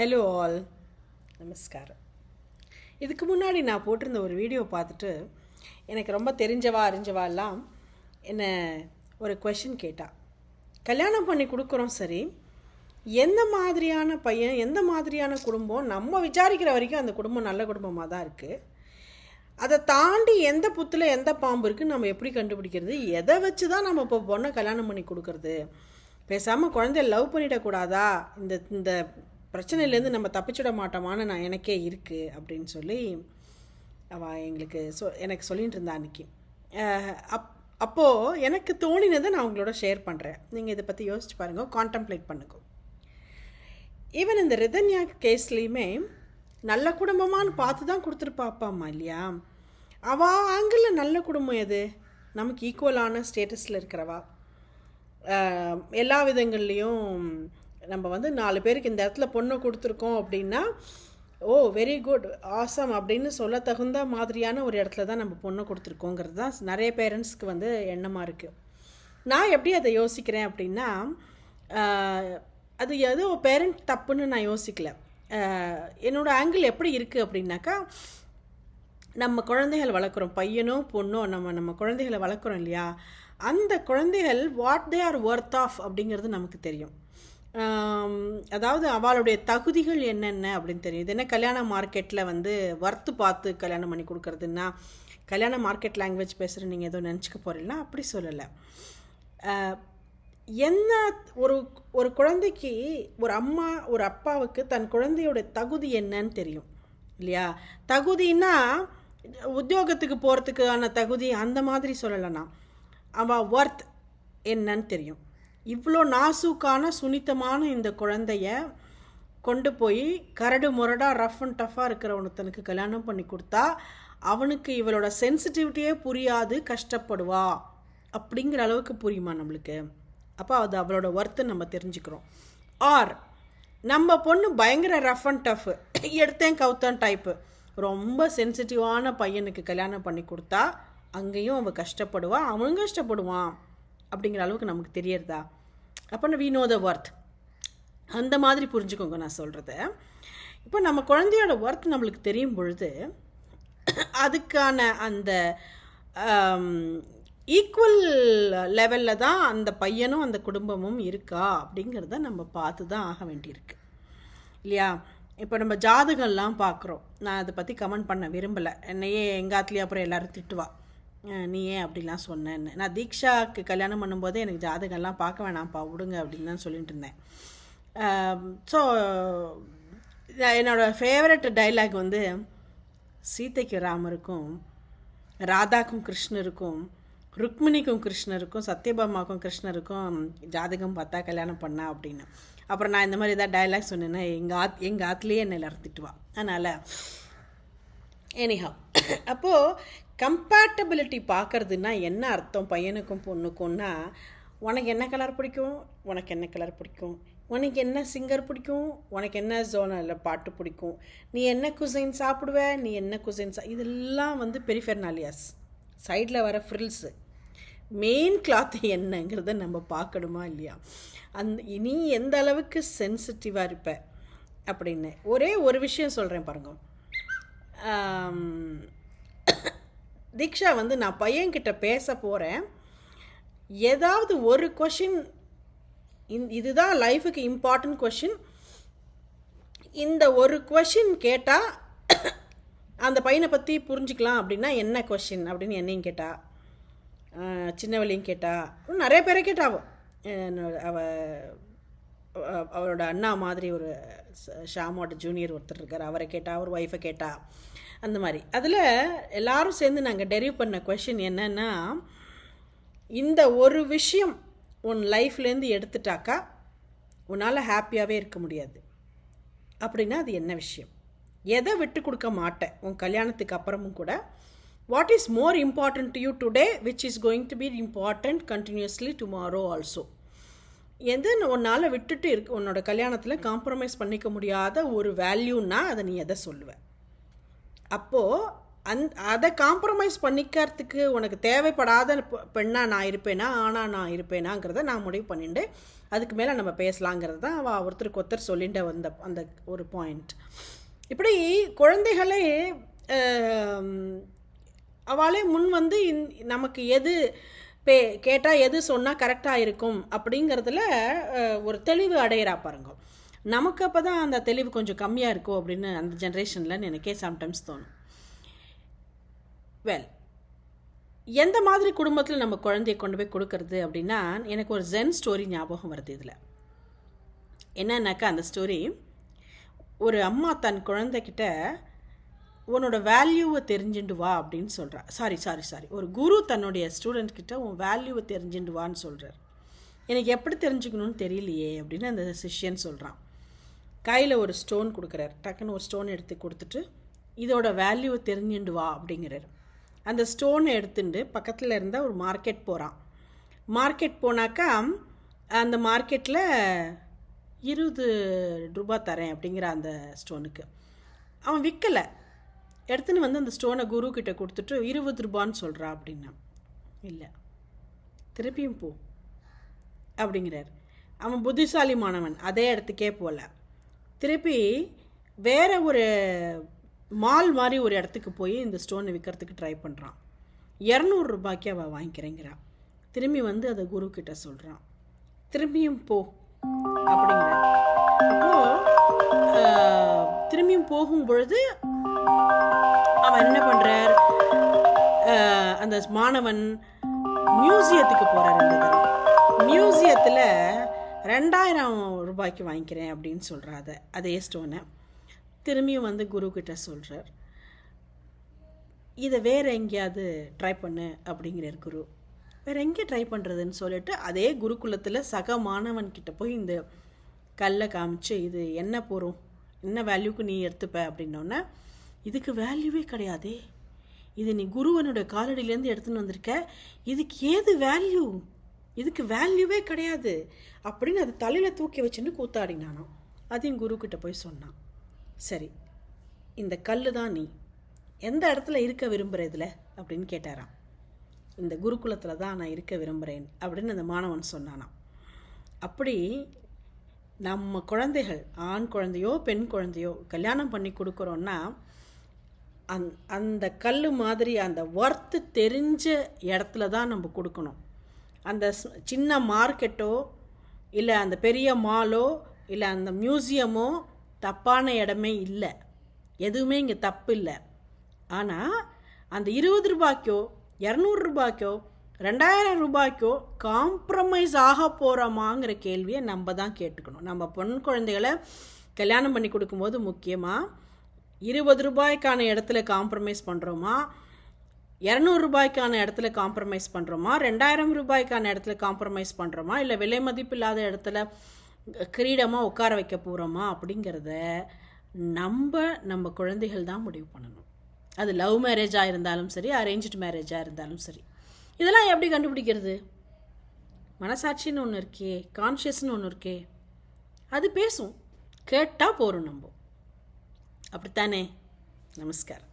Hello all நமஸ்காரம். இதுக்கு முன்னாடி நான் போட்டிருந்த ஒரு வீடியோ பார்த்துட்டு எனக்கு ரொம்ப தெரிஞ்சவா அறிஞ்சவா எல்லாம் என்னை ஒரு கொஷின் கேட்டா. கல்யாணம் பண்ணி கொடுக்குறோம் சரி. எந்த மாதிரியான பையன் எந்த மாதிரியான குடும்பம்? நம்ம விசாரிக்கிற வரைக்கும் அந்த குடும்பம் நல்ல குடும்பமாக தான் இருக்குது அதை தாண்டி எந்த புத்தில் எந்த பாம்பு இருக்குன்னு நம்ம எப்படி கண்டுபிடிக்கிறது? எதை வச்சு தான் நம்ம இப்போ பொண்ணை கல்யாணம் பண்ணி கொடுக்கறது? பேசாமல் குழந்தைய லவ் பண்ணிடக்கூடாதா? இந்த இந்த பிரச்சனையிலேருந்து நம்ம தப்பிச்சிட மாட்டோமான்னு நான் எனக்கே இருக்குது அப்படின்னு சொல்லி அவள் எங்களுக்கு சொ எனக்கு சொல்லிட்டு இருந்தா அன்னைக்கு. அப் அப்போது எனக்கு தோணினதை நான் உங்களோட ஷேர் பண்ணுறேன் நீங்கள் இதை பற்றி யோசிச்சு பாருங்க கான்டம்ப்ளேட் பண்ணுங்க. ஈவன் இந்த ரிதன்யா கேஸ்லேயுமே நல்ல குடும்பமான்னு பார்த்து தான் கொடுத்துருப்பா அப்பா அம்மா இல்லையா? அவள் ஆங்கிளில் நல்ல குடும்பம் எது? நமக்கு ஈக்குவலான ஸ்டேட்டஸில் இருக்கிறவா? எல்லா விதங்கள்லேயும் நம்ம வந்து நாலு பேருக்கு இந்த இடத்துல பொண்ணை கொடுத்துருக்கோம் அப்படின்னா ஓ வெரி குட் ஆசம் அப்படின்னு சொல்ல தகுந்த மாதிரியான ஒரு இடத்துல தான் நம்ம பொண்ணை கொடுத்துருக்கோங்கிறது தான் நிறைய பேரண்ட்ஸ்க்கு வந்து எண்ணமாக இருக்குது நான் எப்படி அதை யோசிக்கிறேன் அப்படின்னா அது ஏதோ பேரண்ட் தப்புன்னு நான் யோசிக்கல. என்னோடய என்னோட ஆங்கிள் எப்படி இருக்குது அப்படின்னாக்கா நம்ம குழந்தைகள் வளர்க்குறோம் பையனோ பொண்ணோ நம்ம நம்ம குழந்தைகளை வளர்க்குறோம் இல்லையா? அந்த குழந்தைகள் what they are worth of அப்படிங்கிறது நமக்கு தெரியும். அதாவது அவளுடைய தகுதிகள் என்னென்ன அப்படின்னு தெரியும். இது என்ன கல்யாண மார்க்கெட்டில் வந்து வர்த்து பார்த்து கல்யாணம் பண்ணி கொடுக்கறதுன்னா கல்யாண மார்க்கெட் லாங்குவேஜ் பேசுகிற நீங்கள் ஏதோ நினச்சிக்க போகிறீங்களா அப்படி சொல்லலை. என்ன ஒரு ஒரு குழந்தைக்கு ஒரு அம்மா ஒரு அப்பாவுக்கு தன் குழந்தையோட தகுதி என்னன்னு தெரியும் இல்லையா? தகுதின்னா உத்தியோகத்துக்கு போகிறதுக்கான தகுதி அந்த மாதிரி சொல்லலைண்ணா அவள் ஒர்த் என்னன்னு தெரியும். இவ்வளோ நாசூக்கான சுனித்தமான இந்த குழந்தைய கொண்டு போய் கரடு முரடாக ரஃப் அண்ட் டஃப்பாக இருக்கிற ஒருத்தனுக்கு கல்யாணம் பண்ணி கொடுத்தா அவனுக்கு இவளோட சென்சிட்டிவிட்டியே புரியாது கஷ்டப்படுவா. அப்படிங்கிற அளவுக்கு புரியுமா நம்மளுக்கு? அப்போ அது அவளோட ஒர்த்து நம்ம தெரிஞ்சுக்கிறோம். ஆர் நம்ம பொண்ணு பயங்கர ரஃப் அண்ட் டஃப் எடுத்தேன் கவுத்தன் டைப்பு ரொம்ப சென்சிட்டிவான பையனுக்கு கல்யாணம் பண்ணி கொடுத்தா அங்கேயும் அவன் கஷ்டப்படுவா அவனும் கஷ்டப்படுவான். அப்படிங்கிற அளவுக்கு நமக்கு தெரியறதா? அப்போ வி நோ த ஒர்த் அந்த மாதிரி புரிஞ்சுக்கோங்க நான் சொல்கிறத இப்போ நம்ம குழந்தையோட ஒர்த் நம்மளுக்கு தெரியும் பொழுது அதுக்கான அந்த um, ஈக்குவல் லெவலில் தான் அந்த பையனும் அந்த குடும்பமும் இருக்கா அப்படிங்கிறத நம்ம பார்த்து தான் ஆக வேண்டியிருக்கு. இல்லையா? இப்போ நம்ம ஜாதகம்லாம் பார்க்குறோம். நான் அதை பற்றி கமெண்ட் பண்ண விரும்பலை. என்னையே எங்காத்துலேயே அப்புறம் எல்லோரும் திட்டுவா. நீ ஏன் அப்படிலாம் சொன்னேன்னு. நான் தீக்ஷாவுக்கு கல்யாணம் பண்ணும்போது எனக்கு ஜாதகம்லாம் பார்க்க வேணாம்ப்பா விடுங்க அப்படின்னு தான் சொல்லிட்டு இருந்தேன். ஸோ என்னோட ஃபேவரட் டைலாக் வந்து சீதைக்கு ராமருக்கும் ராதாக்கும் கிருஷ்ணருக்கும் ருக்மிணிக்கும் கிருஷ்ணருக்கும் சத்யபாமாக்கும் கிருஷ்ணருக்கும் ஜாதகம் பார்த்தா கல்யாணம் பண்ணா அப்படின்னு. அப்புறம் நான் இந்த மாதிரி ஏதாவது டைலாக் சொன்னேன்னா எங்கள் ஆத் எங்கள் ஆத்துலேயே என்னை இறந்துட்டு வா அதனால் எனிஹா அப்போது கம்பேட்டபிலிட்டி பார்க்கறதுன்னா என்ன அர்த்தம்? பையனுக்கும் பொண்ணுக்கும்னா உனக்கு என்ன கலர் பிடிக்கும்? உனக்கு என்ன கலர் பிடிக்கும்? உனக்கு என்ன சிங்கர் பிடிக்கும்? உனக்கு என்ன ஜோனில் பாட்டு பிடிக்கும்? நீ என்ன குசைன் சாப்பிடுவ? நீ என்ன குசைன் சா இதெல்லாம் வந்து பெரிஃபெர்னாலியாஸ் சைடில் வர ஃப்ரில்ஸு மெயின் கிளாத் என்னங்கிறத நம்ம பார்க்கணுமா இல்லையா? அந்த நீ எந்த அளவுக்கு சென்சிட்டிவாக இருப்ப? அப்படின்னு. ஒரே ஒரு விஷயம் சொல்கிறேன் பாருங்க. தீக்ஷா வந்து நான் பையன்கிட்ட பேச போகிறேன் ஏதாவது ஒரு கொஷின் இதுதான் லைஃபுக்கு இம்பார்ட்டன்ட் கொஷின் இந்த ஒரு கொஷின் கேட்டால் அந்த பையனை பற்றி புரிஞ்சுக்கலாம் அப்படின்னா என்ன கொஷின் அப்படின்னு என்னையும் கேட்டா சின்னவளையும் கேட்டா நிறைய பேரை கேட்டா அவ. அவரோட அண்ணா மாதிரி ஒரு ஷாமோட ஜூனியர் ஒருத்தர் இருக்கார் அவரை கேட்டா அவர் ஒய்ஃபை கேட்டா. அந்த மாதிரி. அதில் எல்லாரும் சேர்ந்து நாங்கள் டெரிவ் பண்ண கொஷின் என்னென்னா இந்த ஒரு விஷயம் உன் லைஃப்லேருந்து எடுத்துட்டாக்கா உன்னால் ஹாப்பியாகவே இருக்க முடியாது. அப்படின்னா அது என்ன விஷயம்? எதை விட்டு கொடுக்க மாட்டேன்? உன் கல்யாணத்துக்கு அப்புறமும் கூட what is more important to you today which is going to be important continuously tomorrow also எது உன்னால் விட்டுட்டு இருக்கு உன்னோட கல்யாணத்தில் காம்ப்ரமைஸ் பண்ணிக்க முடியாத ஒரு வேல்யூன்னா அதை நீ எதை சொல்லுவேன் அப்போது அந் அதை காம்ப்ரமைஸ் பண்ணிக்கிறதுக்கு உனக்கு தேவைப்படாத பெண்ணாக நான் இருப்பேனா ஆனால் நான் இருப்பேனாங்கிறத நான் முடிவு பண்ணிட்டு அதுக்கு மேலே நம்ம பேசலாங்கிறது தான் அவள் ஒருத்தருக்கு ஒருத்தர் சொல்லிட்டு வந்த அந்த ஒரு பாயிண்ட் இப்படி குழந்தைகளே அவளே முன் வந்து நமக்கு எது பே கேட்டால் எது சொன்னால் கரெக்டாக இருக்கும் அப்படிங்கிறதுல ஒரு தெளிவு அடையிறா பாருங்க. நமக்கு அப்போ தான் அந்த தெளிவு கொஞ்சம் கம்மியாக இருக்கும் அப்படின்னு அந்த ஜென்ரேஷனில் எனக்கே சம்டைம்ஸ் தோணும். வெல் எந்த மாதிரி குடும்பத்தில் நம்ம குழந்தைய கொண்டு போய் கொடுக்கறது அப்படின்னா எனக்கு ஒரு ஜென் ஸ்டோரி ஞாபகம் வருது இதில். என்னன்னாக்கா அந்த ஸ்டோரி ஒரு அம்மா தன் குழந்தைகிட்ட உன்னோட வேல்யூவை தெரிஞ்சுண்டு வா அப்படின்னு சொல்கிறா சாரி சாரி சாரி ஒரு குரு தன்னுடைய ஸ்டூடெண்ட் கிட்ட உன் வேல்யூவை தெரிஞ்சுண்டு வான்னு சொல்கிறார் எனக்கு எப்படி தெரிஞ்சுக்கணும்னு தெரியலையே அப்படின்னு அந்த சிஷ்யன் சொல்கிறான் கையில் ஒரு ஸ்டோன் கொடுக்குறாரு. டக்குன்னு ஒரு ஸ்டோன் எடுத்து கொடுத்துட்டு இதோட வேல்யூவை தெரிஞ்சுண்டு வா அப்படிங்கிறார். அந்த ஸ்டோனை எடுத்துட்டு பக்கத்தில் இருந்தால் ஒரு மார்க்கெட் போகிறான் மார்க்கெட் போனாக்கா அந்த மார்க்கெட்டில் இருபது ரூபா தரேன் அப்படிங்கிற அந்த ஸ்டோனுக்கு அவன் விற்கலை எடுத்துன்னு வந்து அந்த ஸ்டோனை குரு கிட்ட கொடுத்துட்டு இருபது ரூபான்னு சொல்கிறா அப்படின்னா. இல்லை. திருப்பியும் போ அப்படிங்கிறார். அவன் புத்திசாலி மாணவன் அதே இடத்துக்கே போகல திருப்பி வேறு ஒரு மால் மாதிரி ஒரு இடத்துக்கு போய் இந்த ஸ்டோனை விற்கிறதுக்கு ட்ரை பண்ணுறான் இரநூறுபாய்க்கு அவள் வாங்கிக்கிறேங்கிறான் திரும்பி வந்து அதை குரு கிட்ட சொல்கிறான் திரும்பியும் போ அப்படிங்கிற அப்போ திரும்பியும் போகும் பொழுது அவன் என்ன பண்ணுறார் அந்த மாணவன் மியூசியத்துக்கு போகிறார் இந்த மியூசியத்தில் ரெண்டாயிரம் ரூபாய்க்கு வாங்கிக்கிறேன் அப்படின்னு சொல்கிறா அதை அதே ஸ்டோனை திரும்பியும் வந்து குரு கிட்ட சொல்கிறார் இதை வேறு எங்கேயாவது ட்ரை பண்ணு அப்படிங்கிறார் குரு. வேறு எங்கே ட்ரை பண்ணுறதுன்னு சொல்லிட்டு அதே குருகுலத்தில் சக மாணவன்கிட்ட போய் இந்த கல்லை காமிச்சு இது என்ன போகிறோம் என்ன வேல்யூக்கு நீ எடுத்துப்ப அப்படின்னோடனே இதுக்கு வேல்யூவே கிடையாதே. இது நீ குருவனோட காலடியிலேருந்து எடுத்துன்னு வந்திருக்க. இதுக்கு ஏது வேல்யூ இதுக்கு வேல்யூவே கிடையாது. அப்படின்னு அது தலையில் தூக்கி வச்சுன்னு கூத்தாடினானோ அதையும் குரு போய் சொன்னான். சரி இந்த கல் தான் நீ. எந்த இடத்துல இருக்க விரும்புகிற இதில்? அப்படின்னு கேட்டாராம். இந்த குருகுலத்தில் தான் நான் இருக்க விரும்புகிறேன் அப்படின்னு அந்த மாணவன் சொன்னானாம். அப்படி நம்ம குழந்தைகள் ஆண் குழந்தையோ பெண் குழந்தையோ கல்யாணம் பண்ணி கொடுக்குறோன்னா அந் அந்த கல் மாதிரி அந்த ஒர்த்து தெரிஞ்ச இடத்துல தான் நம்ம கொடுக்கணும். அந்த ஸ்- சின்ன மார்க்கெட்டோ இல்லை அந்த பெரிய மாலோ இல்லை அந்த மியூசியமோ தப்பான இடமே இல்லை. எதுவுமே இங்கே தப்பு இல்லை. ஆனால் அந்த இருபது ரூபாய்க்கோ இரநூறு ரூபாய்க்கோ ரெண்டாயிரம் ரூபாய்க்கோ காம்ப்ரமைஸ் ஆக போகிறோமாங்கிற கேள்வியை நம்ம தான் கேட்டுக்கணும். நம்ம பொன் குழந்தைகளை கல்யாணம் பண்ணி கொடுக்கும்போது முக்கியமாக இருபது ரூபாய்க்கான இடத்துல காம்ப்ரமைஸ் பண்ணுறோமா இரநூறு ரூபாய்க்கான இடத்துல காம்ப்ரமைஸ் பண்ணுறோமா ரெண்டாயிரம் ரூபாய்க்கான இடத்துல காம்ப்ரமைஸ் பண்ணுறோமா இல்லை விலை மதிப்பு இல்லாத இடத்துல கிரீடமாக உட்கார வைக்க போகிறோமா அப்படிங்கிறத நம்ம நம்ம குழந்தைகள் தான் முடிவு பண்ணணும். அது லவ் மேரேஜாக இருந்தாலும் சரி அரேஞ்ச்டு மேரேஜாக இருந்தாலும் சரி. இதெல்லாம் எப்படி கண்டுபிடிக்கிறது? மனசாட்சின்னு ஒன்று இருக்கே கான்ஷியஸ்னு ஒன்று இருக்கே. அது பேசும். கேட்டால் போகிறோம் நம்ம. அப்படித்தானே? நமஸ்காரம்.